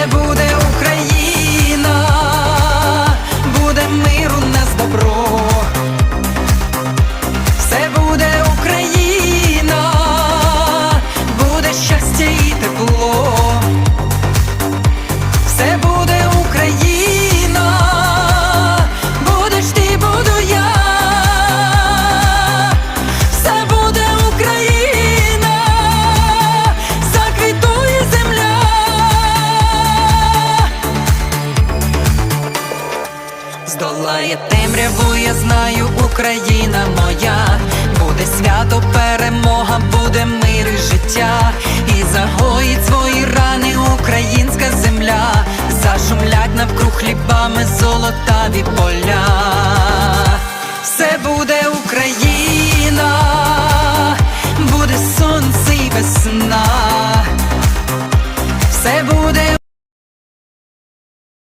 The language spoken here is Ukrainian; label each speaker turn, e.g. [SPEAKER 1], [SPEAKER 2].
[SPEAKER 1] все буде Україна, буде миру нас добро. Все буде Україна, буде щастя і тепло. Все буде Здолає темряву, я знаю, Україна моя, буде свято, перемога, буде мир і життя, і загоїть свої рани українська земля, зашумлять навкруг хлібами золотаві поля. Все буде